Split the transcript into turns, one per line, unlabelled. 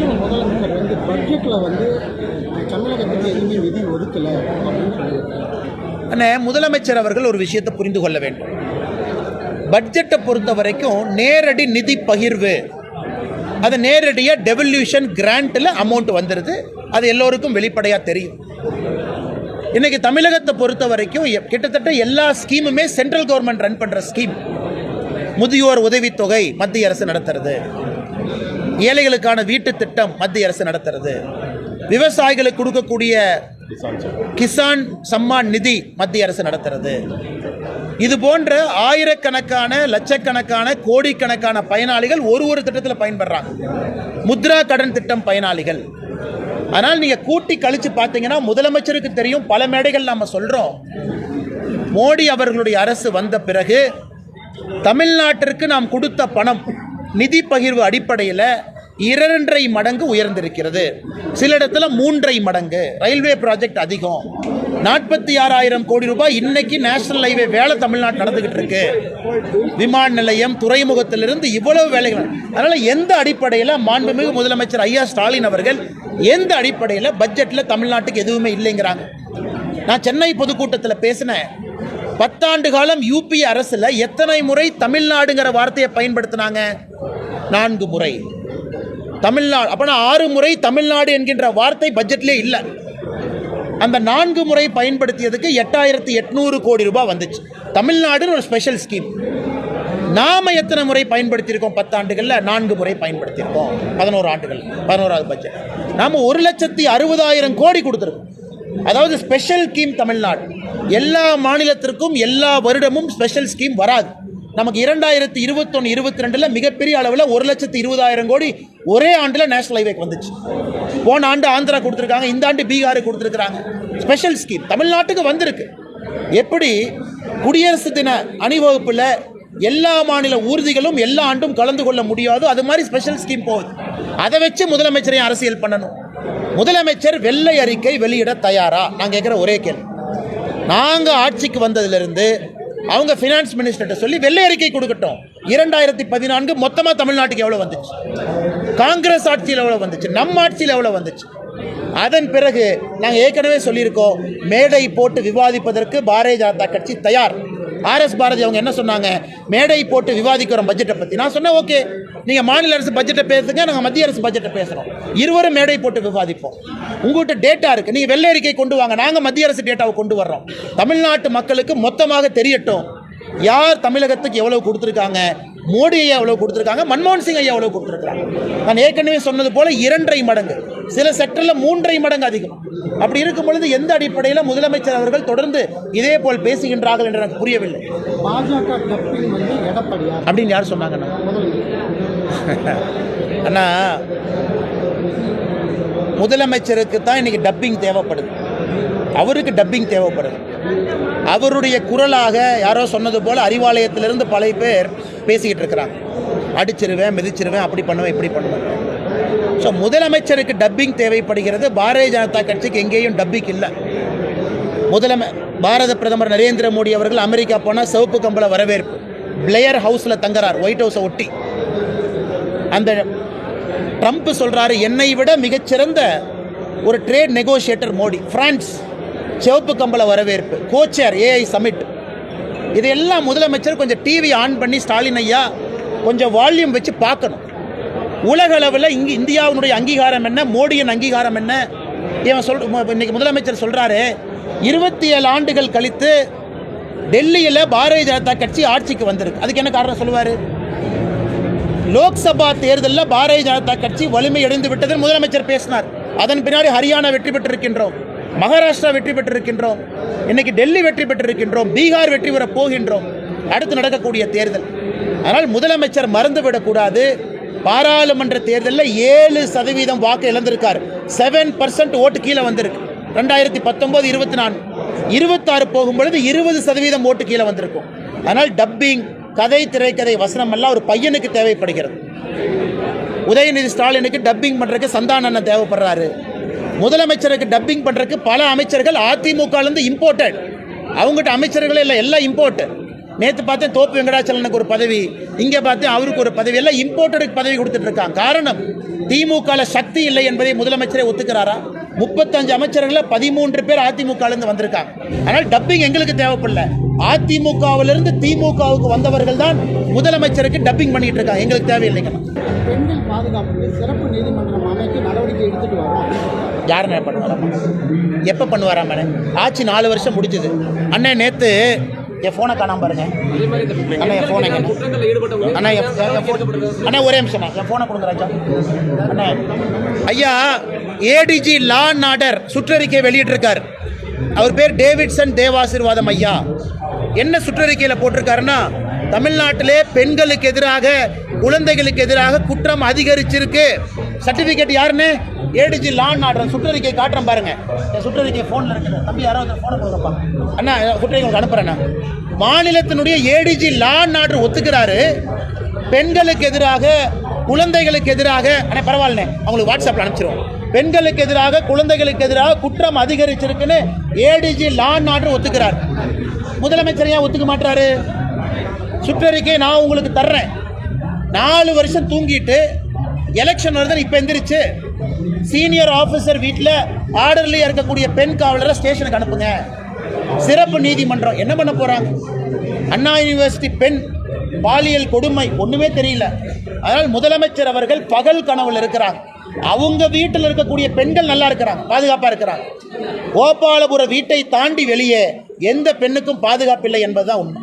முதலமைச்சர் வந்து பட்ஜெட்டில் வந்து தமிழகத்துக்கு எதுவுமே நிதி ஒதுக்கலை அப்படின்னு சொல்லியிருக்காங்க.
முதலமைச்சர் அவர்கள் ஒரு விஷயத்தை புரிந்து கொள்ள வேண்டும். பட்ஜெட்டை பொறுத்த வரைக்கும் நேரடி நிதி பகிர்வு. அது நேரடியாக டெவல்யூஷன் கிராண்ட்டில் அமௌண்ட் வந்துடுது அது எல்லோருக்கும் வெளிப்படையாக தெரியும். இன்றைக்கி தமிழகத்தை பொறுத்த வரைக்கும் எ- கிட்டத்தட்ட எல்லா ஸ்கீமுமே சென்ட்ரல் கவர்மெண்ட் ரன் பண்ணுற ஸ்கீம் முதியோர் உதவித்தொகை மத்திய அரசு நடத்துறது. ஏழைகளுக்கான வீட்டு திட்டம் மத்திய அரசு நடத்துறது. விவசாயிகளுக்கு கொடுக்கக்கூடிய கிசான் சம்மான் நிதி மத்திய அரசு நடத்துறது. இது போன்ற ஆயிரக்கணக்கான லட்சக்கணக்கான கோடிக்கணக்கான பயனாளிகள் ஒரு ஒரு திட்டத்தில் பயன்படுறாங்க. முத்ரா கடன் திட்டம் பயனாளிகள். ஆனால் நீங்க கூட்டி கழிச்சு பார்த்தீங்கன்னா முதலமைச்சருக்கு தெரியும் பல மேடைகள் நாம சொல்றோம். மோடி அவர்களுடைய அரசு வந்த பிறகு தமிழ்நாட்டிற்கு நாம் கொடுத்த பணம் நிதி பகிர்வு அடிப்படையில் இரண்டரை மடங்கு உயர்ந்திருக்கிறது. சில இடத்துல மூன்றை மடங்கு. ரயில்வே ப்ராஜெக்ட் அதிகம். நாற்பத்தி ஆறாயிரம் கோடி ரூபாய் இன்னைக்கு நேஷனல் ஹைவே வேலை தமிழ்நாடு நடந்துகிட்டு இருக்கு. விமான நிலையம் துறைமுகத்திலிருந்து இவ்வளவு வேலைகள் அதனால எந்த அடிப்படையில் மாண்புமிகு முதலமைச்சர் ஐயா ஸ்டாலின் அவர்கள் எந்த அடிப்படையில் பட்ஜெட்டில் தமிழ்நாட்டுக்கு எதுவுமே இல்லைங்கிறாங்க. நான் சென்னை பொதுக்கூட்டத்தில் பேசினேன். பத்தாண்டு காலம் யூபி அரசில் எத்தனை முறை தமிழ்நாடுங்கிற வார்த்தையை பயன்படுத்தினாங்க? நான்கு முறை. தமிழ்நாடு அப்பனா ஆறு முறை தமிழ்நாடு என்கின்ற வார்த்தை பட்ஜெட்லேயே இல்லை. அந்த நான்கு முறை பயன்படுத்தியதுக்கு எட்டாயிரத்தி எட்நூறு கோடி ரூபாய் வந்துச்சு. தமிழ்நாடுன்னு ஒரு ஸ்பெஷல் ஸ்கீம் நாம் எத்தனை முறை பயன்படுத்தியிருக்கோம்? பத்தாண்டுகளில் நான்கு முறை பயன்படுத்தியிருக்கோம். பதினோரு ஆண்டுகள் பதினோராவது பட்ஜெட் நாம் ஒரு லட்சத்தி அறுபதாயிரம் கோடி கொடுத்துருக்கோம். அதாவது ஸ்பெஷல் ஸ்கீம் தமிழ்நாடு. எல்லா மாநிலத்திற்கும் எல்லா வருடமும் ஸ்பெஷல் ஸ்கீம் வராது. நமக்கு இரண்டாயிரத்தி இருபத்தொன்று இருபத்தி ரெண்டில் மிகப்பெரிய அளவில் ஒரு லட்சத்து இருபதாயிரம் கோடி ஒரே ஆண்டில் நேஷனல் ஹைவேக்கு வந்துச்சு. போன ஆண்டு ஆந்திரா கொடுத்துருக்காங்க இந்த ஆண்டு பீகார் கொடுத்துருக்குறாங்க. ஸ்பெஷல் ஸ்கீம் தமிழ்நாட்டுக்கு வந்திருக்கு. எப்படி? குடியரசு தின அணிவகுப்பில் எல்லா மாநில ஊர்திகளும் எல்லா ஆண்டும் கலந்து கொள்ள முடியாதோ அது மாதிரி ஸ்பெஷல் ஸ்கீம் போகுது. அதை வச்சு முதலமைச்சரையும் அரசியல் பண்ணணும். முதலமைச்சர் வெள்ளை அறிக்கை வெளியிட தயாரா? நான் கேட்குற ஒரே கேள்வி. நாங்கள் ஆட்சிக்கு வந்ததுலேருந்து அவங்க ஃபினான்ஸ் மினிஸ்டர்கிட்ட சொல்லி வெள்ளை அறிக்கை கொடுக்கட்டும். இரண்டாயிரத்தி பதினான்கு மொத்தமாக தமிழ்நாட்டுக்கு எவ்வளோ வந்துச்சு? காங்கிரஸ் ஆட்சியில் எவ்வளோ வந்துச்சு? நம்ம ஆட்சியில் எவ்வளோ வந்துச்சு? அதன் பிறகு நாங்கள் ஏற்கனவே சொல்லியிருக்கோம் மேடை போட்டு விவாதிப்பதற்கு பாரதிய ஜனதா கட்சி தயார். ஆர்எஸ் பாரதி அவங்க என்ன சொன்னாங்க? மேடை போட்டு விவாதிக்கிறோம் பட்ஜெட்டை பற்றி நான் சொன்னேன் ஓகே நீங்கள் மாநில அரசு பட்ஜெட்டை பேசுங்க நாங்கள் மத்திய அரசு பட்ஜெட்டை பேசுகிறோம் இருவரும் மேடை போட்டு விவாதிப்போம். உங்கள்கிட்ட டேட்டா இருக்குது நீங்கள் வெள்ளை அறிக்கை கொண்டு வாங்க. நாங்கள் மத்திய அரசு டேட்டாவை கொண்டு வர்றோம். தமிழ்நாட்டு மக்களுக்கு மொத்தமாக தெரியட்டும். யார் தமிழகத்துக்கு எவ்வளவு கொடுத்துருக்காங்க? மோடி ஐயா எவ்வளவு கொடுத்துருக்காங்க மன்மோகன் சிங் ஐயா எவ்வளவு கொடுத்துருக்காங்க நான் ஏற்கனவே சொன்னது போல இரண்டரை மடங்கு. சில செக்டரில் மூன்றரை மடங்கு அதிகம். அப்படி இருக்கும் பொழுது எந்த அடிப்படையில் முதலமைச்சர் அவர்கள் தொடர்ந்து இதே போல் பேசுகின்றார்கள் என்று எனக்கு புரியவில்லை.
பாஜக
அப்படின்னு யார் சொன்னாங்கண்ணா அண்ணா? முதலமைச்சருக்கு தான் இன்னைக்கு டப்பிங் தேவைப்படுது. அவருக்கு டப்பிங் தேவைப்படுது. அவருடைய குரலாக யாரோ சொன்னது போல் அறிவாலயத்திலிருந்து பல பேர் பேசிக்கிட்டு இருக்கிறாங்க. அடிச்சிருவேன் மிதிச்சிருவேன் அப்படி பண்ணுவேன் இப்படி பண்ணுவேன். ஸோ முதலமைச்சருக்கு டப்பிங் தேவைப்படுகிறது. பாரதிய ஜனதா கட்சிக்கு எங்கேயும் டப்பிங் இல்லை. முதலமை பாரத பிரதமர் நரேந்திர மோடி அவர்கள் அமெரிக்கா போனால் சிவப்பு கம்பள வரவேற்பு. பிளேயர் ஹவுஸில் தங்குறார் ஒயிட் ஹவுஸை ஒட்டி. அந்த ட்ரம்ப் சொல்கிறாரு என்னை விட மிகச்சிறந்த ஒரு ட்ரேட் நெகோஷியேட்டர் மோடி பிரான்ஸ் சிவப்பு கம்பள வரவேற்பு கோச்சேர் ஏஐ சமிட் இதையெல்லாம் முதலமைச்சர் கொஞ்சம் டிவி ஆன் பண்ணி ஸ்டாலின் ஐயா கொஞ்சம் வால்யூம் வச்சு பார்க்கணும். உலக அளவில் இங்கே இந்தியாவினுடைய அங்கீகாரம் என்ன மோடியின் அங்கீகாரம் என்ன? இவன் சொல் இன்னைக்கு முதலமைச்சர் சொல்கிறாரு இருபத்தி ஏழு ஆண்டுகள் கழித்து டெல்லியில் பாரதிய ஜனதா கட்சி ஆட்சிக்கு வந்திருக்கு. அதுக்கு என்ன காரணம் சொல்லுவார்? லோக்சபா தேர்தலில் பாரதிய ஜனதா கட்சி வலிமையடைந்து விட்டது முதலமைச்சர் பேசினார். அதன் பின்னாடி ஹரியானா வெற்றி பெற்றிருக்கின்றோம். மகாராஷ்டிரா வெற்றி பெற்றிருக்கின்றோம். இன்னைக்கு டெல்லி வெற்றி பெற்றிருக்கின்றோம். பீகார் வெற்றி பெற போகின்றோம். அடுத்து நடக்கக்கூடிய தேர்தல். அதனால் முதலமைச்சர் மறந்துவிடக்கூடாது பாராளுமன்ற தேர்தலில் ஏழு சதவீதம் வாக்கு இழந்திருக்கார். செவன் பர்சன்ட் ஓட்டு கீழே வந்திருக்கு. ரெண்டாயிரத்தி பத்தொன்பது இருபத்தி நான்கு. இருபத்தாறு போகும்பொழுது இருபது சதவீதம் ஓட்டு கீழே வந்திருக்கும். அதனால் டப்பிங் கதை திரைக்கதை வசனம் எல்லாம் ஒரு பையனுக்கு தேவைப்படுகிறது. உதயநிதி ஸ்டாலினுக்கு டப்பிங் பண்ணுறதுக்கு சந்தான தேவைப்படுறாரு. முதலமைச்சருக்கு டப்பிங் பண்ணுறதுக்கு பல அமைச்சர்கள் அதிமுகலேருந்து இம்போர்ட்டட் அவங்ககிட்ட அமைச்சர்களே இல்லை எல்லாம் இம்போர்ட் நேற்று பார்த்தேன் தோப்பு வெங்கடாச்சலனுக்கு ஒரு பதவி இங்கே பார்த்தேன் அவருக்கு ஒரு பதவி எல்லாம் இம்போர்ட்டருக்கு பதவி கொடுத்துட்டு இருக்காங்க. காரணம் திமுகவில் சக்தி இல்லை என்பதை முதலமைச்சரே ஒத்துக்கிறாரா? முப்பத்தஞ்சு அமைச்சர்களில் பதிமூன்று பேர் அதிமுகலேருந்து வந்திருக்காங்க. ஆனால் டப்பிங் எங்களுக்கு தேவைப்படல. அதிமுகவிலிருந்து திமுகவுக்கு வந்தவர்கள் தான் முதலமைச்சருக்கு டப்பிங் பண்ணிட்டு இருக்காங்க. எங்களுக்கு தேவையில்லைங்க
பெண்கள் பாதுகாப்புக்கு சிறப்பு நீதிமன்றம் அமைக்க நடவடிக்கை எடுத்துட்டு வரோம்.
யார் பண்ணுவாங்க பண்ணுவாராம் எப்போ பண்ணுவாராம் மேடம் ஆட்சி நாலு வருஷம் முடிஞ்சது. அண்ணன் நேற்று என் ஃபோனை காணாம பாருங்க. அண்ணா என் ஃபோனை அண்ணா அண்ணா ஒரே நிமிஷம் என் ஃபோனை கொடுங்க ராஜா. அண்ணா ஐயா ஏடிஜி லா அண்ட் ஆர்டர் சுற்றறிக்கை வெளியிட்டிருக்கார். அவர் பேர் டேவிட்சன் தேவாசிர்வாதம் ஐயா. என்ன சுற்றறிக்கையில் போட்டிருக்காருன்னா தமிழ்நாட்டிலே பெண்களுக்கு எதிராக குழந்தைகளுக்கு எதிராக குற்றம் அதிகரிச்சிருக்கு. சர்டிஃபிகேட் யாருன்னு? ஏடிஜி லான் ஆர்டர் சுற்றறிக்கை காட்டுறேன் பாருங்க. என் சுற்றறிக்கை ஃபோனில் இருக்குது. தம்பி யாராவது ஃபோனை கொடுங்கப்பா. அண்ணா சுற்றறிக்கை உங்களுக்கு அனுப்புறேண்ணா மாநிலத்தினுடைய ஏடிஜி லான் ஆர்டர் ஒத்துக்கிறாரு. பெண்களுக்கு எதிராக குழந்தைகளுக்கு எதிராக ஆனால் பரவாயில்லண்ணே. அவங்களுக்கு வாட்ஸ்அப்பில் அனுப்பிச்சிருவோம். பெண்களுக்கு எதிராக குழந்தைகளுக்கு எதிராக குற்றம் அதிகரிச்சிருக்குன்னு ஏடிஜி லான் ஆர்டர் ஒத்துக்கிறார். முதலமைச்சர் ஏன் ஒத்துக்க மாட்டாரு சுற்றறிக்கை நான் உங்களுக்கு தர்றேன். நாலு வருஷம் தூங்கிட்டு எலெக்ஷன் வருதுன்னு இப்போ எந்திரிச்சு சீனியர் ஆஃபீஸர் வீட்டில் ஆர்டர்லேயே இருக்கக்கூடிய பெண் காவலரை ஸ்டேஷனுக்கு அனுப்புங்க. சிறப்பு நீதிமன்றம் என்ன பண்ண போகிறாங்க அண்ணா யூனிவர்சிட்டி பெண் பாலியல் கொடுமை ஒன்றுமே தெரியல. அதனால் முதலமைச்சர் அவர்கள் பகல் கனவில் இருக்கிறாங்க. அவங்க வீட்டில் இருக்கக்கூடிய பெண்கள் நல்லா இருக்கிறாங்க பாதுகாப்பாக இருக்கிறாங்க. கோபாலபுர வீட்டை தாண்டி வெளியே எந்த பெண்ணுக்கும் பாதுகாப்பில்லை என்பதுதான் உண்மை.